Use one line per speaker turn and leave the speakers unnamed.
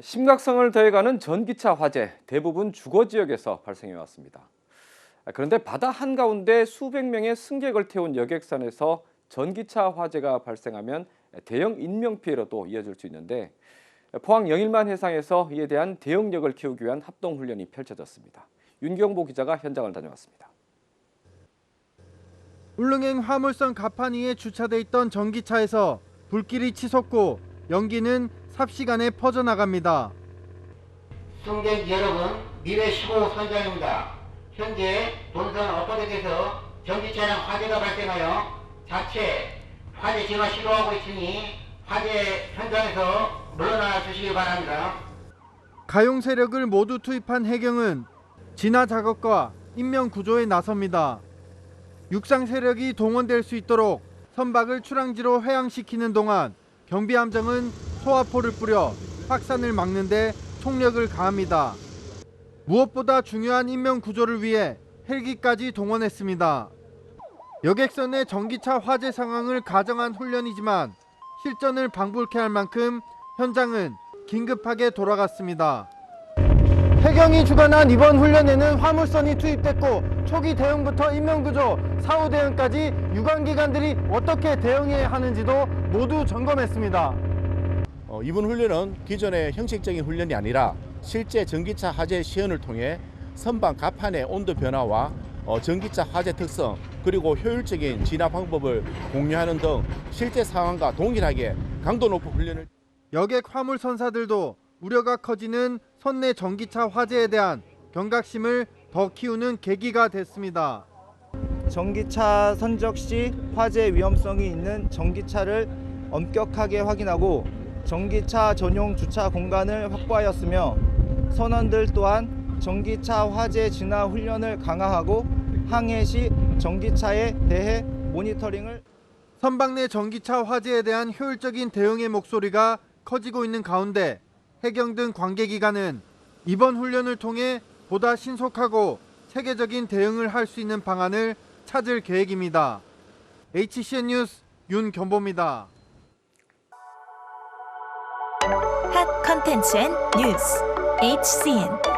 심각성을 더해가는 전기차 화재 대부분 주거 지역에서 발생해 왔습니다. 아, 그런데 바다 한가운데 수백 명의 승객을 태운 여객선에서 전기차 화재가 발생하면 대형 인명 피해로도 이어질 수 있는데 포항 영일만 해상에서 이에 대한 대응력을 키우기 위한 합동 훈련이 펼쳐졌습니다. 윤경보 기자가 현장을 다녀왔습니다.
울릉행 화물선 가판 위에 주차돼 있던 전기차에서 불길이 치솟고 연기는 삽시간에 퍼져나갑니다.
승객 여러분, 미래 15 선장입니다. 현재 본선 어퍼덱에서 전기차량 화재가 발생하여 자체 화재 진화 시도하고 있으니 화재 현장에서 물러나 주시기 바랍니다.
가용 세력을 모두 투입한 해경은 진화 작업과 인명 구조에 나섭니다. 육상 세력이 동원될 수 있도록 선박을 출항지로 회항시키는 동안 경비함정은 소화포를 뿌려 확산을 막는데 총력을 가합니다. 무엇보다 중요한 인명 구조를 위해 헬기까지 동원했습니다. 여객선의 전기차 화재 상황을 가정한 훈련이지만 실전을 방불케 할 만큼 현장은 긴급하게 돌아갔습니다. 해경이 주관한 이번 훈련에는 화물선이 투입됐고 초기 대응부터 인명구조, 사후 대응까지 유관기관들이 어떻게 대응해야 하는지도 모두 점검했습니다.
어, 이번 훈련은 기존의 형식적인 훈련이 아니라 실제 전기차 화재 시연을 통해 선박 갑판의 온도 변화와 어, 전기차 화재 특성 그리고 효율적인 진화 방법을 공유하는 등 실제 상황과 동일하게 강도 높은 훈련을
여객 화물선사들도 우려가 커지는 선내 전기차 화재에 대한 경각심을 더 키우는 계기가 됐습니다.
전기차 선적 시 화재 위험성이 있는 전기차를 엄격하게 확인하고 전기차 전용 주차 공간을 확보하였으며 선원들 또한 전기차 화재 진화 훈련을 강화하고 항해 시 전기차에 대해 모니터링을
선박 내 전기차 화재에 대한 효율적인 대응의 목소리가 커지고 있는 가운데 해경 등 관계기관은 이번 훈련을 통해 보다 신속하고 체계적인 대응을 할 수 있는 방안을 찾을 계획입니다. HCN 뉴스 윤견보입니다.
핫 컨텐츠 앤 뉴스 HCN